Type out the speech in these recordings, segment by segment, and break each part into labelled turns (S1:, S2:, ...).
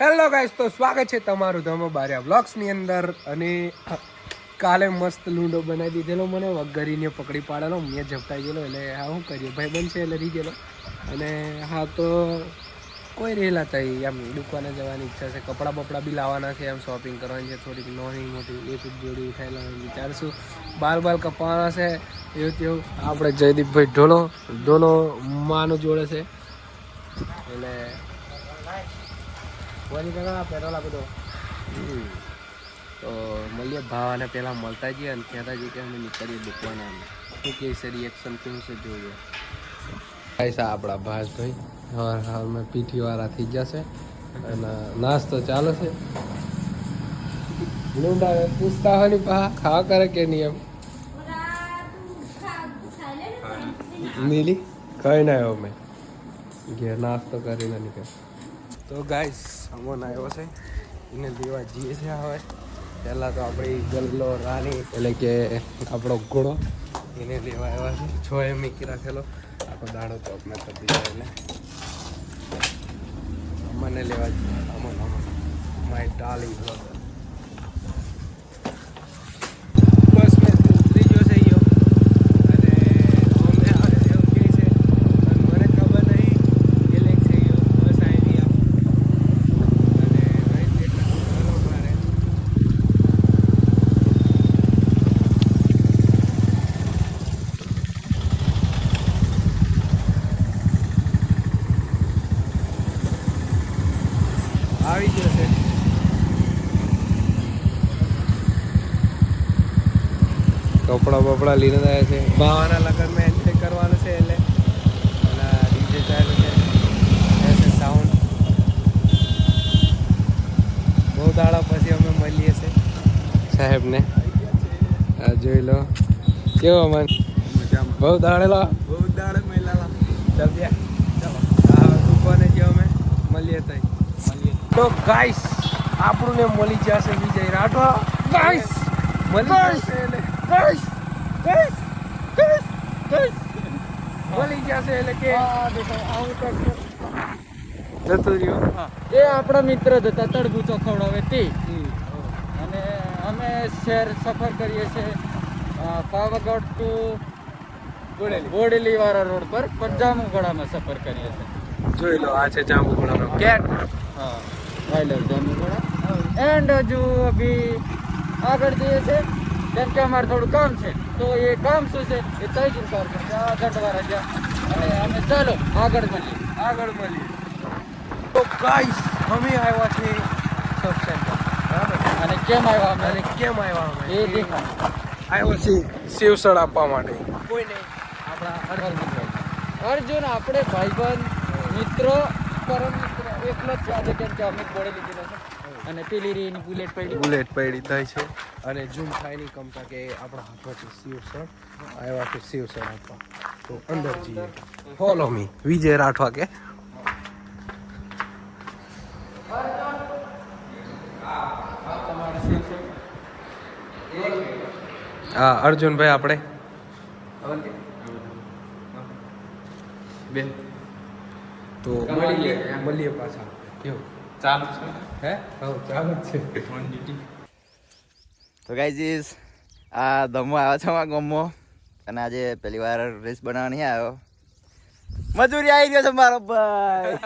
S1: Hello guys તો સ્વાગત છે તમારું ધમો બાર્યા બ્લોગ્સની અંદર. અને કાલે મસ્ત લૂંડો બનાવી દીધેલો મને. વગરીને પકડી પાડેલો. મેં ઝપટાઈ ગયેલો. એટલે હા શું કરીએ. ભાઈ બનશે એટલે રહી ગયેલો. અને હા, તો કોઈ રહેલા થઈ એમ દુકાને જવાની ઈચ્છા છે. કપડાં બપડા બી લાવવાના છે. એમ શોપિંગ કરવાની છે. થોડીક નોની મોટી એક જોડી લાવવાની વિચારશું. બાર બાર કપાવાના છે. એવું તેવું. આપણે જયદીપભાઈ ઢોલો ઢોલો માનું જોડે છે. એટલે વળી કાકા પેટ્રોલ આપી દો તો. મળીએ ભાવાને પહેલાં મળતા જઈએ અને કહેતા જઈએ કે અમે નીકળીએ દુકાના. શું કે છે રિએક્શન કેવું છે જોઈએ. પૈસા આપણા ભાસભાઈ હવાર હવારમાં પીઠી વાળા થઈ જશે અને નાસ્તો ચાલે છે. લૂંડા પૂછતા હોય ને પા ખાવા કરે કે નહીં એમ? નીલી કઈ ના આવ્યો મેં. ઘેર નાસ્તો કરીને નીકળ તો ગાઈસ અમોન આવ્યો છે. એને લેવા જઈએ છે હવે. પહેલાં તો આપણી ગલ્લો, રાણી એટલે કે આપણો ઘોડો એને લેવા આવ્યા છે. છ એમ મીકી રાખેલો. આખો દાડો ચોકમાં કરી જાય એટલે. અમને લેવા Aman Aman. My darling brother bus મેં ઉતરી ગયો છે યો અને અમે આવે છે એવું કહે છે અને મને ખબર નહીં એ લેક છે યો બસ આવી ગયા અને અહીં જેટલા ચાલો મારે આવી ગયો છે. કપડા બપડા લઈને આવ્યા છે. ભાવાના લગ્નમાં એન્ટ્રી કરવાનું છે એટલે. અને ડીજે ચાલુ છે. સાઉન્ડ બહુ દાડા પછી અમે મળીએ છે સાહેબને? આ જોઈ લો. કેવો મન? બહુ દાડેલા?
S2: બહુ દાડે મહિલા
S1: ચાલ ત્યાં હા દુકાને જે અમે? મળીએ તઈ. તો ગાઈસ આપણું ને મળી જશે વિજય રાઠવા. ગાઈસ મળી જશે એટલે ગાઈસ ગાઈસ ગાઈસ ગાઈસ મળી જશે એટલે કે જતું રહ્યો.
S2: એ આપણા મિત્ર જ હતા તડબૂચો ખવડાવે તે અને અમે શહેર સફર કરીએ છીએ પાવાગઢ ટુ બોડેલી. વાળા રોડ પર પણ પંજામુગડામાં સફર કરીએ છીએ.
S1: જોઈ લો આ છે જાંબુગોળાનો કેટ
S2: હા. વાયલર જામુગડા એન્ડ હજુ અભી આગળ જઈએ છે કેમ કે અમારે થોડું કામ છે. તો એ કામ શું છે? એ તઈ જ છે. આ ગઢવારા જ્યાં અને અમે ચાલો આગળ મળીએ.
S1: આગળ મળીએ. તો ગાઈસ અમે આવ્યા છે સબ સેન્ટર બરાબર?
S2: અને કેમ આવ્યા અમે?
S1: અને કેમ આવ્યા અમે?
S2: એ દેખા
S1: આવ્યો છે શિવસળ આપવા માટે. કોઈ નહીં.
S2: આપણા અર્જુન અર્જુન આપણે ભાઈબંધ મિત્ર પરમ મિત્ર. એકલો જ છે આજે કેમ કે અમે બોડે લીધેલો છે. અને પેલી રી એની બુલેટ પડી.
S1: બુલેટ પડી થાય છે. અને ઝૂમ થાય નહીં કમતા કે આપણા હાથમાં છે શિવસળ આવ્યા છે શિવસણ આપવા તો અંદર જઈએ. ફોલો મી વિજય રાઠવા કે? હા અર્જુનભાઈ આપણે. બેન. તો મળીએ મળીએ પાછા. કેવું
S3: ચાલુ છે
S1: હે? હા ચાલુ જ છે.
S4: તો ગાઈઝીસ આ ધમો આવ્યો છે અમારા ગમો અને આજે પહેલી વાર રેસ બનાવવા નહીં આવ્યો. મજૂરી આવી ગયો છે મારો ભાઈ.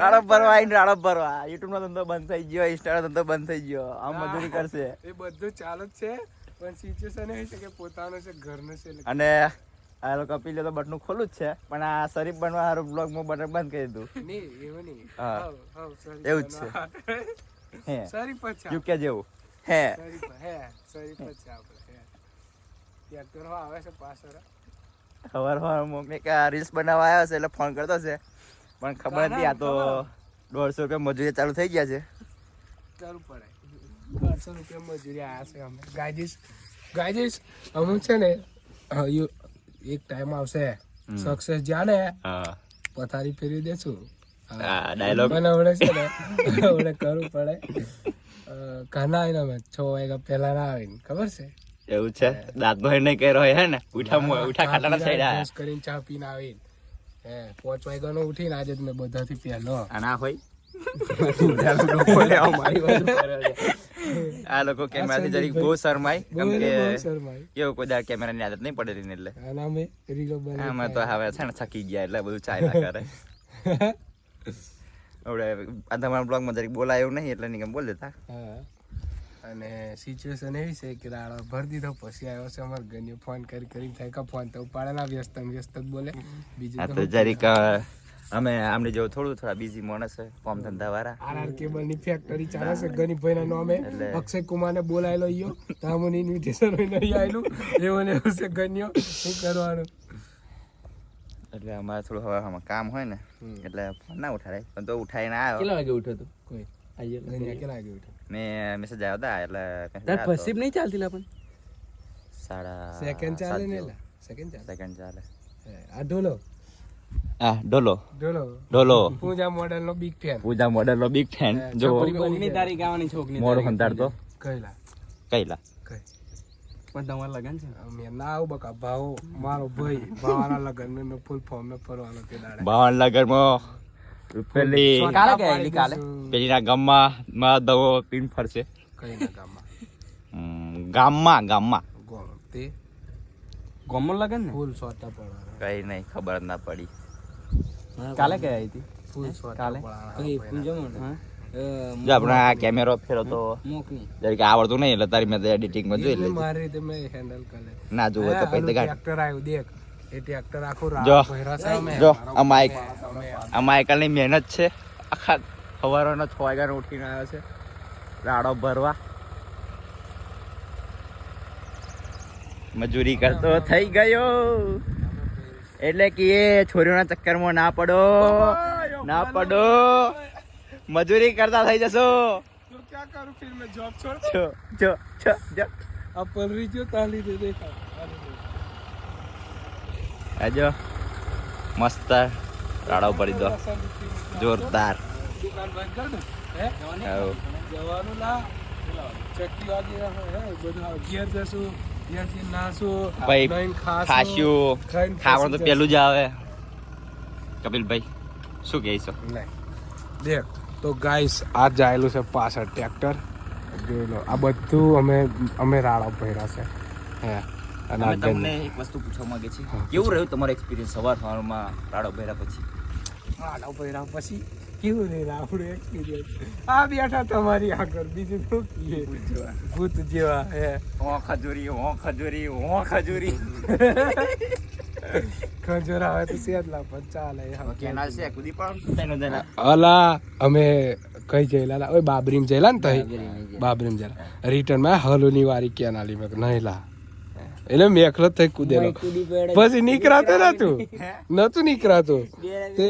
S4: રાડો ભરવા આવીને રાડો ભરવા. યુટ્યુબ નો ધંધો બંધ થઈ ગયો ઇન્સ્ટા ધંધો બંધ થઈ ગયો. આમ મજૂરી કરશે.
S1: એ બધું ચાલુ જ છે પણ સિચ્યુએશન એ છે કે પોતાનો છે ઘરનો છે
S4: અને આ લોકો કપિલ તો બટનું ખોલું જ છે પણ આ શરીફ બનવા સારું બ્લોગમાં બટન બંધ કરી
S1: દઉં. એવું
S4: હા. જ. હે.
S1: Sorry પછી
S4: યુકે જેવું હે.
S1: પ- હે sorry પછી આપણે હે. ત્યાં કરવા આવે છે પાસર
S4: ખબર હોય મમ્મી કે આ રીલ્સ બનાવવા આવ્યો છે એટલે ફોન કરતો છે. પણ ખબર નથી આ તો દોઢસો રૂપિયા મજૂરી ચાલુ થઈ ગયા છે.
S1: કરવું પડે દોઢસો રૂપિયા મજૂરી આવ્યા છે અમે. ગાજીસ ગાજીસ અમુક છે ને હા, એક ટાઈમ આવશે. સક્સેસ
S4: જાણે
S1: પથારી ફેરવી દેશું.
S4: ડાયલોગ
S1: મને હમણે છે ને હમણે કરવું પડે. ઘણા આવીને અમે છ વાગ્યા પહેલા ના આવીને ખબર છે?
S4: એવું છે? દાદભાઈ ભાઈ નહીં કર્યો હે ને? ઉઠા ઉઠા ખાટાના સાઈડ
S1: બ્રશ કરીને ચા પીને આવીને. હે પાંચ વાગ્યાનો ઉઠીને આજે મેં બધાથી પહેલો.
S4: આ ના હોય
S1: મારી વાત.
S4: આ લોકો કેમેરાથી જરીક બહુ શરમાય. કેમ કે. કેવું કોઈ દાડ કેમેરાની આદત નહીં પડેલી એટલે. આમાં તો હવે છે ને થકી ગયા એટલે બધું ચાલ્યા કરે. હવે આ તમારા બ્લોગમાં જરીક બોલાય નહીં એટલે નહીં બોલ દેતા
S1: અને સિચ્યુએશન એવી છે કે દાડો ભર દીધો પછી આવ્યો છે અમાર ઘરની ફોન કરી કરી થાય કે ફોન તો ઉપાડે ના વ્યસ્ત વ્યસ્ત બોલે. બીજું તો
S4: જરીક અમે આમને જો થોડું થોડા બીજી માણસ છે કોમ ધંધા વાળા
S1: આરઆર કેબલની ફેક્ટરી ચાલે છે ગની ભાઈ ના નામે. અક્ષય કુમાર ને બોલાયેલો ઈયો. તામુન ઇન્વિટેશન હોય નહીં આયેલું. એવો ને એવું છે ગન્યો. શું કરવાનું?
S4: એટલે અમારે થોડું હવે આમાં કામ હોય ને એટલે ફોન ના ઉઠાડાય પણ તો ઉઠાઈને આવ્યો.
S2: કેટલા વાગે ઉઠ્યો તું?
S1: કોઈ. કેટલા વાગે ઉઠ્યો?
S4: મેં મેસેજ આવ્યો હતા એટલે
S2: તાર ફસીબ નહીં ચાલતી લા પણ?
S4: સાડા
S1: સેકન્ડ ચાલે ને સેકન્ડ ચાલે?
S4: સેકન્ડ ચાલે.
S1: આ ઢોલો.
S4: હા ડોલો.
S1: ઢોલો
S4: ડોલો.
S1: પૂજા મોડેલ નો બિગ ફેન
S4: પૂજા મોડલ નો બિગ ફેન જો
S1: છોકરી
S2: ઓગણી તારીખ આવવાની છોકરી
S4: મોડો સંતાડતો
S1: કઈલા
S4: કઈલા
S2: પણ તમારે લગન છે?
S1: મેં ના આવું બકા ભાવો મારો ભાઈ ભાવાના લગન મેં મેં ફૂલ ફોર્મ મેં ફરવાનો તે દાડે.
S4: બાવન લગરમાં પેલી
S2: કાલે ગયેલી, કાલે?
S4: પેલી ના ગામમાં માં દવો પીન ફરશે.
S1: કઈ ના ગામમાં
S4: ગામમાં. ગામમાં
S1: તે?
S2: ગોમલ લગન ને?
S1: ફૂલ સોતા પડવાના.
S4: કઈ નહીં ખબર ના પડી.
S2: કાલે કઈ આવી હતી? કાલે?
S1: પડવાના
S4: જો આપણે આ કેમેરો ફેરો તો જરીકે આવડતું નહીં એટલે તારી મેં જોઈ
S1: મારી રીતે મેં હેન્ડલ કરે
S4: ના જોવે તો પછી ગાડ
S1: ટ્રેક્ટર આવ્યું દેખ. એ ટ્રેક્ટર આખું
S4: જો.
S1: રાહ ભર્યા છે અમે.
S4: જો આ માઇક આ માઇકલની મહેનત છે. આખા સવારનો છ વાગ્યાનો ઉઠીને આવ્યો છે. રાડો ભરવા. મજૂરી કરતો થઈ ગયો. એટલે કે એ છોરીઓના ચક્કરમાં ના પડો. ના પડો. મજૂરી કરતા થઈ જશો.
S1: તો ક્યાં કરું ફિર મેં જોબ છોડ?
S4: જો જો જો જો.
S1: આ પલરી જો તાલી દે દેખા
S4: આ મસ્ત રાડો ભરી દો. જોરદાર.
S1: જવાનું ચક્કી વાગી હે બધા ઘેર જશું.
S4: ભાઈ ખાસ્યું. ખાવાનું તો પેલું જ આવે. કપિલભાઈ શું કહે
S1: છો? દેખ તો ગાઈસ આ જાયેલું છે પાછળ ટ્રેક્ટર જોઈ લો આ બધું અમે અમે રાડા ભર્યા છે. હે અને આ
S4: તમને એક વસ્તુ પૂછવા માંગે છે કેવું રહ્યું તમારો એક્સપિરિયન્સ સવાર સવારમાં રાડો ભર્યા પછી?
S1: રાડો ભર્યા પછી કેવું રે આપણું એક્સપિરિયન્સ આ બેઠા તમારી આગળ બીજું શું કીએ? ભૂત જેવા હે.
S4: હો ખજૂરી ઓ ખજૂરી ઓ ખજૂરી.
S1: ખજોરા હોય તો સેદલા પણ ચાલે
S4: કેના છે કુદી પણ
S1: અલા અમે કઈ જઈલા લા? ઓય બાબરીમ જઈલા ને તઈ? બાબરીમ જયેલા રિટર્નમાં હલોની વારી કેનાલી મેં નહીં એટલે મેખલો થઈ કૂદેલો. પછી નીકળાતો નતું નતું નીકળાતું. તે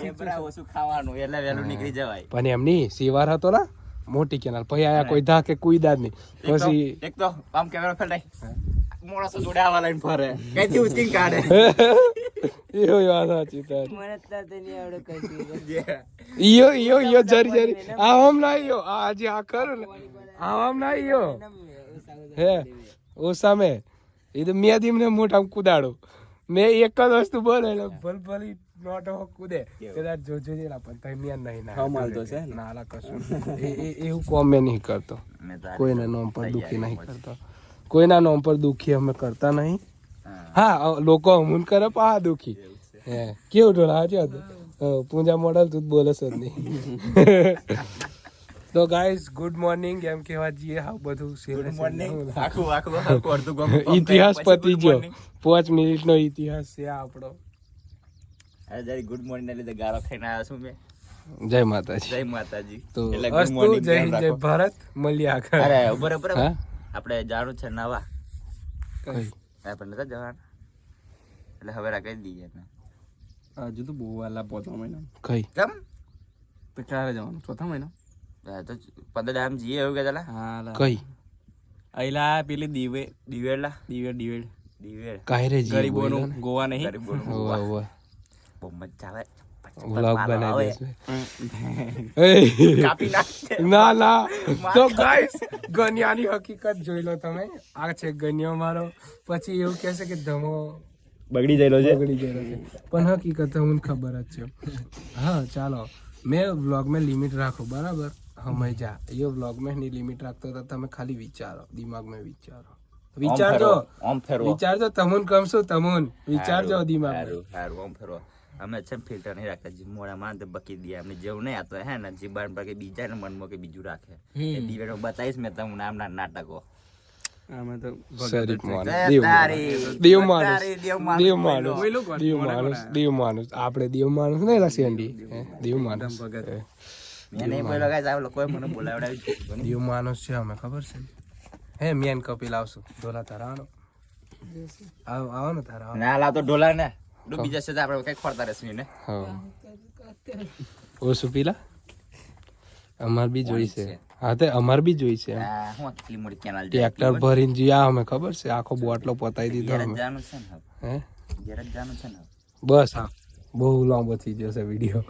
S4: ઝેબ્રા ઓછું ખાવાનું એટલે વહેલું નીકળી જવાય.
S1: પણ એમની સિવાર હતો ને મોટી કેનાલ. પછી આયા કોઈ ધા કે કુઈદા જ નહીં. પછી
S4: એક તો આમ કેમેરો ફેલાય મોણસો જોડે આવા લઈને ફરે. કઈથી ઉચકીને કાઢે?
S1: એવો વાત. સાચી તારી
S4: જે.
S1: ઈયો ઈયો ઈયો જરી જરી. આમ ના યો આ આજે આ ખરું ને આમ ના યો હે ઓ સામે એ તો મેં દીમને મોટા કુદાડો. મેં એક જ વસ્તુ બોલે એટલે ભલ ભલી નોટો કુદે. કદાચ જો જો જેલા પણ તઈ મેં નહીં ના
S2: હા, માલ તો છે ને.
S1: કશું એ એ- એવું કોમ મેં નહીં કરતો. કોઈના નામ પર દુખી નહીં કરતો. કોઈના નામ પર દુખી અમે કરતા નહીં.
S4: હા.
S1: લોકો હમુન કરે પણ આ દુખી. હે કેવું ઢોળા છે પૂજા મોડલ તું જ બોલે જ નહીં. તો ગાઈઝ ગુડ મોર્નિંગ એમ કહેવા જઈએ હા બધું
S4: ગુડ મોર્નિંગ. આખું આખું આખું અડધું ગામ
S1: ઇતિહાસ પતી ગયો. પાંચ મિનિટ નો ઇતિહાસ છે આપણો.
S4: અરે જરી ગુડ મોર્નિંગ એટલે લીધે ગાળો ખાઈને આવ્યો છું મેં.
S1: જય માતાજી.
S4: જય માતાજી.
S1: તો અસ્તુ જય હિન્દ જય ભારત. મળીએ આગળ.
S4: અરે ઊભો રે, ઊભો રે.
S1: હા?
S4: આપણે જાણું છે નવા.
S1: કઈ?
S4: આપણે નતા જવાના? એટલે હવે રાખી દઈએ ને
S2: હજુ તો બહુ વાલા પોતા મહિના.
S1: કઈ?
S4: કેમ?
S2: તો ક્યારે જવાનું? ચોથા મહિના?
S4: તો પંદર જઈએ એવું કહેતા.
S2: હા.
S1: કઈ?
S2: અઈલા પેલી દિવે
S4: દિવેડલા
S2: દિવેડ દિવેડ
S4: દિવેલ
S1: કાયરે જી
S2: ગરીબોનું ગોવા નહીં?
S4: ગરીબોનું ગોવા. બહુ મજા આવે.
S1: વ્લોગ બનાવી દેશે ના ના તો ગાઈસ ગનિયાની હકીકત જોઈ લો તમે. આ છે ગનિયો મારો. પછી એવું કહેશે કે ધમો
S4: બગડી ગયેલો છે.
S1: બગડી ગયેલો છે. પણ હકીકત મને ખબર જ છે. હા ચાલો. મેં વ્લોગ મેં લિમિટ રાખો બરાબર? હમે જા. એ વ્લોગ મેં ની લિમિટ રાખતો તો તમે ખાલી વિચારો. દિમાગ મેં વિચારો. વિચારજો.
S4: ઓમ ફેરવો.
S1: વિચારજો તમુન કમશું તમુન. વિચારજો દિમાગ મેં
S4: સારું સારું ઓમ ફેરવો. અમે છે ફિલ્ટર નહીં રાખતા. જે મોડા માન તો બકી દે અમે જેવું નહીં આતો હે ને? જે બાર કે બીજા ને મનમાં કે બીજું રાખે. એ દિવેડો બતાવીશ મેં તમને નામના નાટકો.
S2: આમાં તો
S1: શરીફ માણસ. દેવ માણસ.
S4: દેવ માણસ.
S1: દેવ માણસ દેવ માણસ. આપણે દેવ માણસ નહીં રસિયંડી. દેવ માણસ.
S4: મેં નહીં બોલ્યો guys, આ લોકોએ મને બોલાવડાવી દીધું.
S1: માણસ છે અમે ખબર છે? હે મેન કપિલ આવશું. ધોલા તારા આવો આવો આવો ને તારા આવો.
S4: ના લાવતો ઢોલા ને. ડૂબી જશે તો આપણે કઈ ખોરતા રહેશે ને
S1: હા. ઓછું પીલા અમાર બી જોઈ છે. હા તે અમાર બી જોઈ છે ટ્રેક્ટર ભરીને જ્યાં અમે ખબર છે? આખો બોટલો પતાવી દીધો અમે. હે. બસ હા. બહુ લાંબો થઈ જશે વીડિયો.